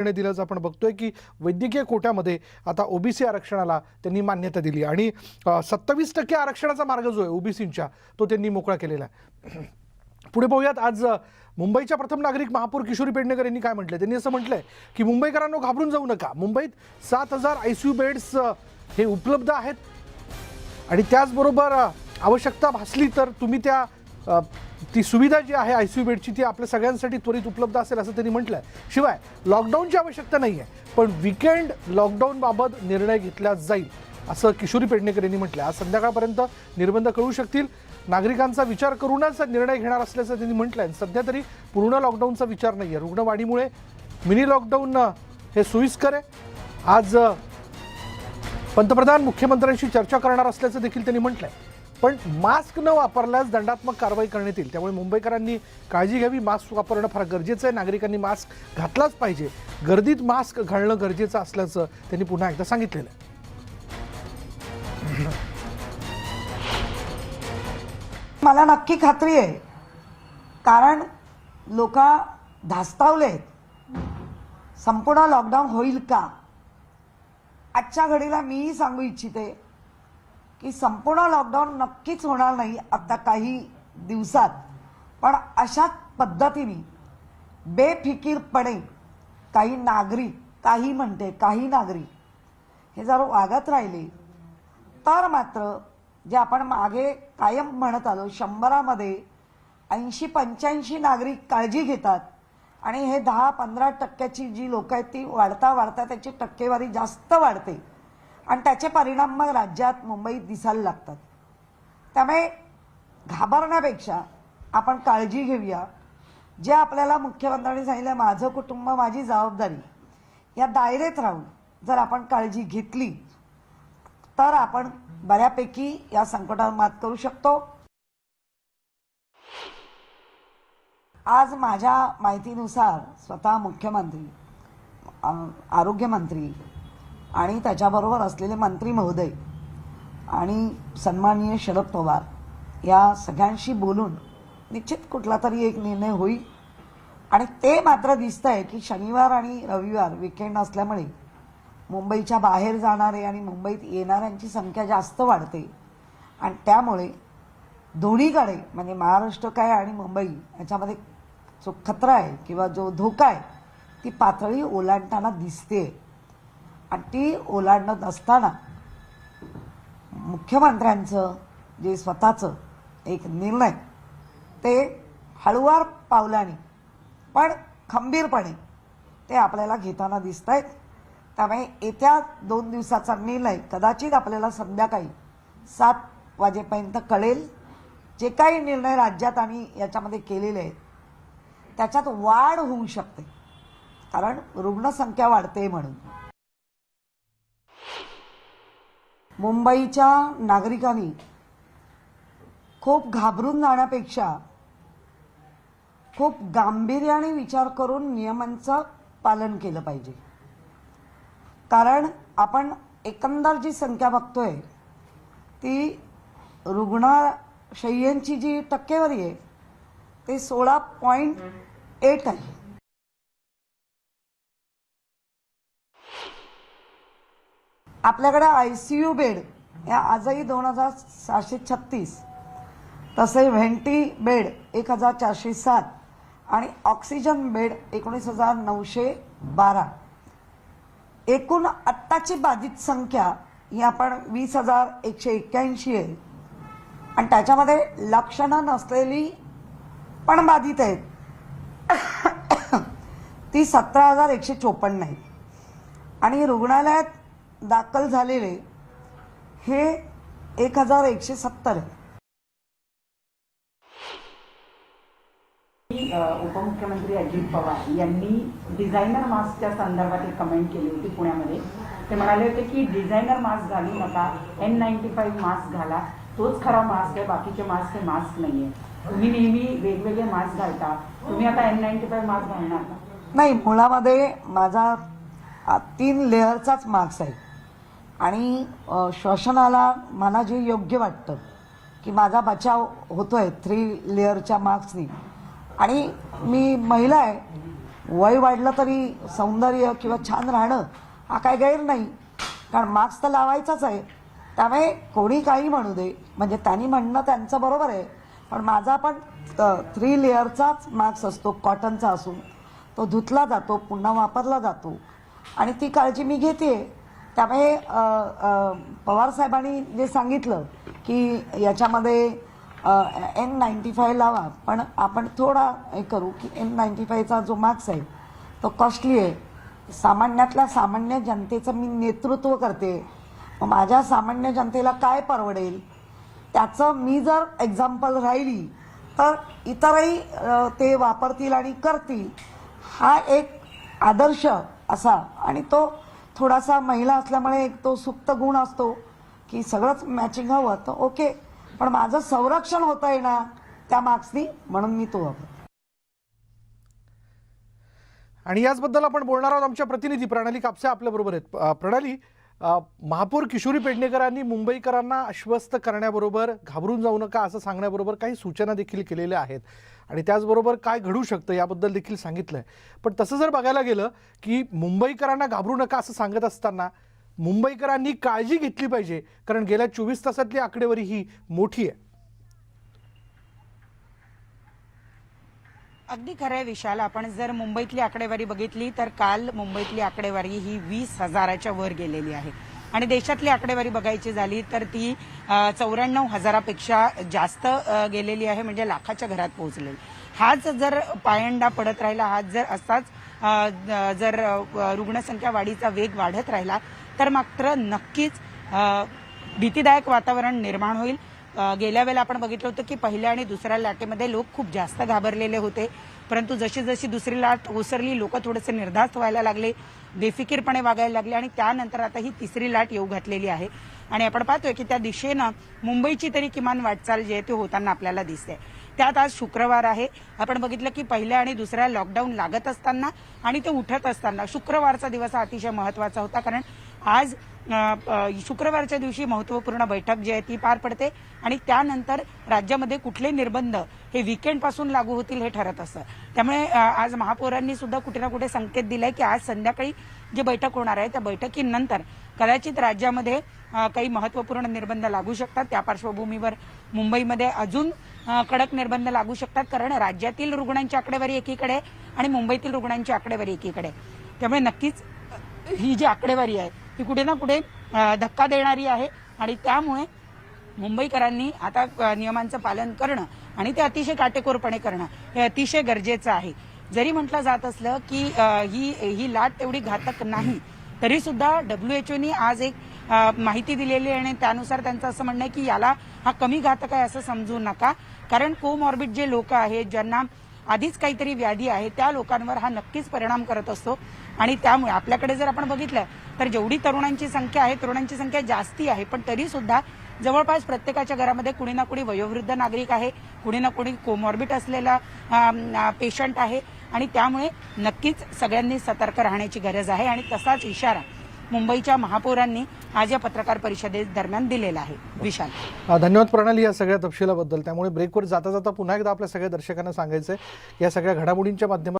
निर्णय दिल्याचं आपण बघतोय की वैद्यकीय कोट्यामध्ये आता ओबीसी आरक्षणाला त्यांनी मान्यता दिली आणि सत्तावीस टक्के आरक्षणाचा मार्ग जो आहे ओबीसींच्या तो त्यांनी मोकळा केलेला आहे. पुढे पाहूयात आज मुंबईच्या प्रथम नागरिक महापौर किशोरी पेडणेकर यांनी काय म्हटलं त्यांनी असं म्हटलंय की मुंबईकरांनो घाबरून जाऊ नका. मुंबईत सात हजार आयसीयू बेड्स हे उपलब्ध आहेत. आणि त्याचबरोबर आवश्यकता भासली तर तुम्ही त्या ती सुविधा जी आहे आय सी यू बेडची ती आपल्या सगळ्यांसाठी त्वरित उपलब्ध असेल असं त्यांनी म्हटलं आहे शिवाय लॉकडाऊनची आवश्यकता नाही आहे पण विकेंड लॉकडाऊनबाबत निर्णय घेतला जाईल असं किशोरी पेडणेकर यांनी म्हटलं आज संध्याकाळपर्यंत निर्बंध कळू शकतील. नागरिकांचा विचार करूनच निर्णय घेणार असल्याचं त्यांनी म्हटलं आहे सध्या तरी पूर्ण लॉकडाऊनचा विचार नाही आहे रुग्णवाढीमुळे मिनी लॉकडाऊन हे सोयीस्कर आहे. आज पंतप्रधान मुख्यमंत्र्यांशी चर्चा करणार असल्याचं देखील त्यांनी म्हटलंय. पण मास्क न वापरल्यास दंडात्मक कारवाई करण्यात येईल. त्यामुळे मुंबईकरांनी काळजी घ्यावी मास्क वापरणं फार गरजेचं आहे. नागरिकांनी मास्क घातलाच पाहिजे. गर्दीत मास्क घालणं गरजेचं असल्याचं त्यांनी पुन्हा एकदा सांगितलेलं आहे. मला नक्की खात्री आहे. कारण लोक धास्तावले संपूर्ण लॉकडाऊन होईल का? आजच्या घडीला मीही सांगू इच्छिते. की संपूर्ण लॉकडाऊन नक्कीच होणार नाही आता काही दिवसात. पण अशाच पद्धतीने बेफिकीरपणे काही नागरिक काही म्हणते काही नागरिक हे जर वागत राहिले तर मात्र जे आपण मागे कायम म्हणत आलो शंभरामध्ये ऐंशी पंच्याऐंशी नागरिक काळजी घेतात आणि हे दहा पंधरा टक्क्याची जी लोक आहेत ती वाढता वाढता त्याची टक्केवारी जास्त वाढते. आणि त्याचे परिणाम मग राज्यात मुंबईत दिसायला लागतात. त्यामुळे घाबरण्यापेक्षा आपण काळजी घेऊया. जे आपल्याला मुख्यमंत्र्यांनी सांगितलं माझं कुटुंब माझी जबाबदारी या दायरेत राहून जर आपण काळजी घेतली तर आपण बऱ्यापैकी या संकटावर मात करू शकतो. आज माझ्या माहितीनुसार स्वतः मुख्यमंत्री आरोग्यमंत्री आणि त्याच्याबरोबर असलेले मंत्री महोदय आणि सन्माननीय शरद पवार या सगळ्यांशी बोलून निश्चित कुठला तरी एक निर्णय होईल. आणि ते मात्र दिसत आहे की शनिवार आणि रविवार विकेंड असल्यामुळे मुंबईच्या बाहेर जाणारे आणि मुंबईत येणाऱ्यांची संख्या जास्त वाढते. आणि त्यामुळे दोन्हीकडे म्हणजे महाराष्ट्र काय आणि मुंबई याच्यामध्ये जो खतरा आहे किंवा जो धोका आहे ती पातळी ओलांडताना दिसते आणि ती ओलांडत असताना मुख्यमंत्र्यांचं जे स्वतःचं एक निर्णय ते हळुवार पावलाने पण खंबीरपणे ते आपल्याला घेताना दिसत आहेत त्यामुळे येत्या दोन दिवसाचा निर्णय कदाचित आपल्याला संध्याकाळी सात वाजेपर्यंत कळेल. जे काही निर्णय राज्यात आणि याच्यामध्ये केलेले आहेत त्याच्यात वाढ होऊ शकते. कारण रुग्णसंख्या वाढते म्हणून. मुंबईच्या नागरिकांनी खूप घाबरून जाण्यापेक्षा खूप गांभीर्याने विचार करून नियमांचं पालन केलं पाहिजे. कारण आपण एकंदर जी संख्या बघतोय ती रुग्णशय्यांची जी टक्केवारी आहे ते सोळा पॉईंट एट आहे. आपल्याकडे आय सी यू बेड या आजही दोन हजार सहाशे छत्तीस तसे व्हेंटी बेड एक हजार चारशे सात आणि ऑक्सिजन बेड एकोणीस हजार नऊशे बारा. एकूण आत्ताची बाधित संख्या ही आपण वीस हजार एकशे एक्क्याऐंशी आहे. आणि त्याच्यामध्ये लक्षणं नसलेली पण बाधित आहेत. ती सतरा हजार एकशे चोपन्न आहे. आणि रुग्णालयात दाखल झालेले हे एक हजार एकशे सत्तर उपमुख्यमंत्री अजित पवार यांनी डिझायनर मास्कच्या संदर्भात एक कमेंट केली होती पुण्यामध्ये. ते म्हणाले होते की डिझायनर मास्क घालू नका एन नाईन्टी फाईव्ह मास्क घाला तोच खरा मास्क आहे बाकीचे मास्क हे मास्क नाही आहे तुम्ही नेहमी वेगवेगळे मास्क घालता तुम्ही आता एन नाईन्टी फाईव्ह मास्क घालणार का? नाही मुळामध्ये माझा तीन लेअरचाच मार्क्स आहे. आणि श्वसनाला मला जे योग्य वाटतं की माझा बचाव होतो आहे थ्री लेअरच्या मार्क्सनी आणि मी महिला आहे वय वाढलं तरी सौंदर्य किंवा छान राहणं हा काय गैर नाही. कारण मार्क्स तर लावायचाच आहे. त्यामुळे कोणी काही म्हणू दे. म्हणजे त्यांनी म्हणणं त्यांचं बरोबर आहे. पण माझा पण थ्री लेअरचाच मार्क्स असतो. कॉटनचा असून. तो धुतला जातो पुन्हा वापरला जातो. आणि ती काळजी मी घेते त्यामुळे पवारसाहेबांनी जे सांगितलं की याच्यामध्ये एन नाईन्टी फाय लावा पण आपण थोडा हे करू की एन नाईन्टी फायचा जो मार्क्स आहे तो कॉस्टली आहे. सामान्यातल्या सामान्य जनतेचं मी नेतृत्व करते. मग माझ्या सामान्य जनतेला काय परवडेल? त्याचं मी जर एक्झाम्पल राहिली तर इतरही ते वापरतील आणि करतील. हा एक आदर्श असा आणि तो थोडासा महिला असल्यामुळे एक तो सुप्त गुण असतो की सगळंच मॅचिंग हवं तर ओके पण माझं संरक्षण होतं येणार त्या मार्क्सनी म्हणून मी तो हवं आणि याचबद्दल आपण बोलणार आहोत आमच्या प्रतिनिधी प्रणाली कापसे आपल्या बरोबर आहेत प्रणाली महापौर किशोरी पेडणेकरांनी मुंबईकरांना आश्वस्त करण्याबरोबर घाबरून जाऊ नका असं सांगण्याबरोबर काही सूचना देखील केलेल्या आहेत. आणि त्याचबरोबर काय घडू शकतं याबद्दल देखील सांगितलं आहे पण तसं जर बघायला गेलं की मुंबईकरांना घाबरू नका असं सांगत असताना मुंबईकरांनी काळजी घेतली पाहिजे कारण गेल्या चोवीस तासातली आकडेवारी ही मोठी आहे. अगदी खरं आहे विशाल आपण जर मुंबईतली आकडेवारी बघितली तर काल मुंबईतली आकडेवारी ही वीस हजाराच्या वर गेलेली आहे. आणि देशातली आकडेवारी बघायची झाली तर ती चौऱ्याण्णव हजारापेक्षा जास्त गेलेली आहे म्हणजे लाखाच्या घरात पोहोचलेली. हाच जर पायंडा पडत राहिला हाच जर असाच जर रुग्णसंख्या वाढीचा वेग वाढत राहिला तर मात्र नक्कीच भीतीदायक वातावरण निर्माण होईल. गेल्या वेळेला आपण बघितलं होतं की पहिल्या आणि दुसऱ्या लाटेमध्ये लोक खूप जास्त घाबरलेले होते. परंतु जशी जशी दुसरी लाट ओसरली लोक थोडेसे निर्धास्त व्हायला लागले बेफिकीरपणे वागायला लागले आणि त्यानंतर आता ही तिसरी लाट येऊ घातलेली आहे. आणि आपण पाहतोय की त्या दिशेनं मुंबईची तरी किमान वाटचाल जी आहे ती होताना आपल्याला दिसते त्यात आज शुक्रवार आहे. आपण बघितलं की पहिल्या आणि दुसऱ्या लॉकडाऊन लागत असताना आणि ते उठत असताना शुक्रवारचा दिवस हा अतिशय महत्त्वाचा होता. कारण आज शुक्रवारच्या दिवशी महत्त्वपूर्ण बैठक जी आहे ती पार पडते आणि त्यानंतर राज्यामध्ये कुठले निर्बंध हे विकेंडपासून लागू होतील हे ठरत असतं. त्यामुळे आज महापौरांनी सुद्धा कुठे ना कुठे संकेत दिलाय की आज संध्याकाळी जी बैठक होणार आहे त्या बैठकीनंतर कदाचित राज्यामध्ये काही महत्त्वपूर्ण निर्बंध लागू शकतात. त्या पार्श्वभूमीवर मुंबईमध्ये अजून कडक निर्बंध लागू शकतात कारण राज्यातील रुग्णांची आकडेवारी एकीकडे आणि मुंबईतील रुग्णांची आकडेवारी एकीकडे. त्यामुळे नक्कीच ही जी आकडेवारी आहे ती कुठे ना कुठे धक्का देणारी आहे. आणि त्यामुळे मुंबईकरांनी आता नियमांचं पालन करणं आणि ते अतिशय काटेकोरपणे करणं हे अतिशय गरजेचं आहे. जरी म्हटलं जात असलं की ही ही लाट तेवढी घातक नाही तरी सुद्धा डब्ल्यूएचओनी आज एक माहिती दिलेली आहे आणि त्यानुसार त्यांचं असं म्हणणं आहे की याला हा कमी घातक आहे असं समजू नका. कारण कोमॉर्बिड जे लोक आहेत ज्यांना आधीच काहीतरी व्याधी आहे त्या लोकांवर हा नक्कीच परिणाम करत असतो. आणि त्यामुळे आपल्याकडे जर आपण बघितलं तर जेवढी तरुणांची संख्या आहे तरुणांची संख्या जास्ती आहे पण तरी सुद्धा जवळपास प्रत्येकाच्या घरामध्ये कुणी ना कुणी वयोवृद्ध नागरिक आहे कुणी ना कुणी कोमॉर्बिट असलेला पेशंट आहे. आणि त्यामुळे नक्कीच सगळ्यांनी सतर्क राहण्याची गरज आहे आणि तसाच इशारा मुंबईच्या महापौरांनी आज या पत्रकार परिषदे दरम्यान दिलेला आहे. विशाल. धन्यवाद प्रणाली या सगळ्या तपशिलाबद्दल. त्यामुळे ब्रेकवर जाता जाता पुन्हा एकदा आपल्या सगळ्या दर्शकांना सांगायचं आहे या सगळ्या घडामोडींच्या माध्यमात